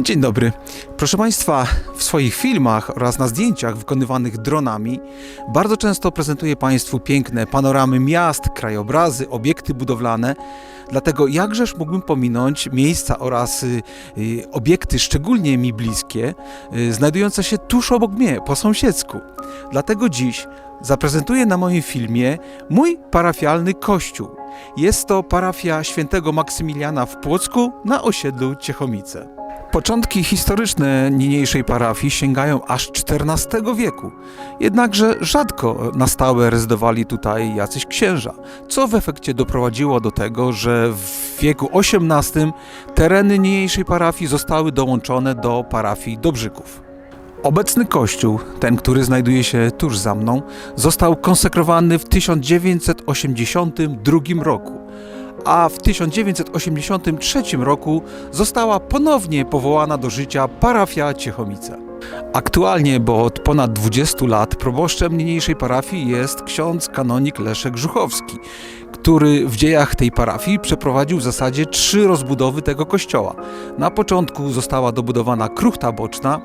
Dzień dobry. Proszę Państwa, w swoich filmach oraz na zdjęciach wykonywanych dronami bardzo często prezentuję Państwu piękne panoramy miast, krajobrazy, obiekty budowlane. Dlatego jakżeż mógłbym pominąć miejsca oraz y, y, obiekty szczególnie mi bliskie, y, znajdujące się tuż obok mnie, po sąsiedzku. Dlatego dziś zaprezentuję na moim filmie mój parafialny kościół. Jest to parafia świętego Maksymiliana w Płocku na osiedlu Ciechomice. Początki historyczne niniejszej parafii sięgają aż XIV wieku. Jednakże rzadko na stałe rezydowali tutaj jacyś księża, co w efekcie doprowadziło do tego, że w wieku XVIII tereny niniejszej parafii zostały dołączone do parafii Dobrzyków. Obecny kościół, ten, który znajduje się tuż za mną, został konsekrowany w 1982 roku, a w 1983 roku została ponownie powołana do życia parafia Ciechomice. Aktualnie, bo od ponad 20 lat, proboszczem niniejszej parafii jest ksiądz kanonik Leszek Żuchowski, który w dziejach tej parafii przeprowadził w zasadzie trzy rozbudowy tego kościoła. Na początku została dobudowana kruchta boczna,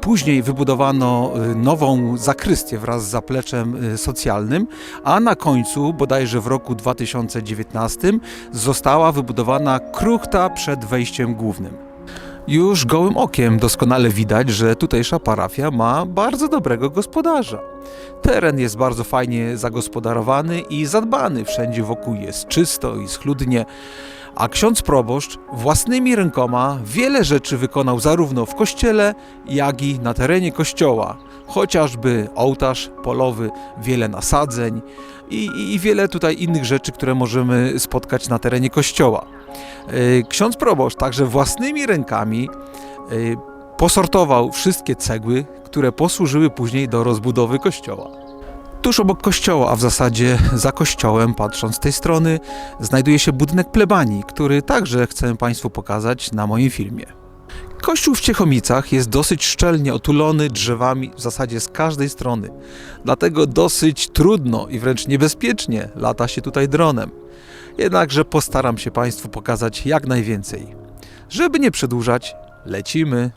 później wybudowano y, nową zakrystię wraz z zapleczem y, socjalnym, a na końcu, bodajże w roku 2019, została wybudowana kruchta przed wejściem głównym. Już gołym okiem doskonale widać, że tutejsza parafia ma bardzo dobrego gospodarza. Teren jest bardzo fajnie zagospodarowany i zadbany, wszędzie wokół jest czysto i schludnie, a ksiądz proboszcz własnymi rękoma wiele rzeczy wykonał zarówno w kościele, jak i na terenie kościoła. Chociażby ołtarz polowy, wiele nasadzeń i, i wiele tutaj innych rzeczy, które możemy spotkać na terenie kościoła. Y, Ksiądz proboszcz także własnymi rękami y, posortował wszystkie cegły, które posłużyły później do rozbudowy kościoła. Tuż obok kościoła, a w zasadzie za kościołem, patrząc z tej strony, znajduje się budynek plebanii, który także chcę Państwu pokazać na moim filmie. Kościół w Ciechomicach jest dosyć szczelnie otulony drzewami w zasadzie z każdej strony. Dlatego dosyć trudno i wręcz niebezpiecznie lata się tutaj dronem. Jednakże postaram się Państwu pokazać jak najwięcej. Żeby nie przedłużać, lecimy.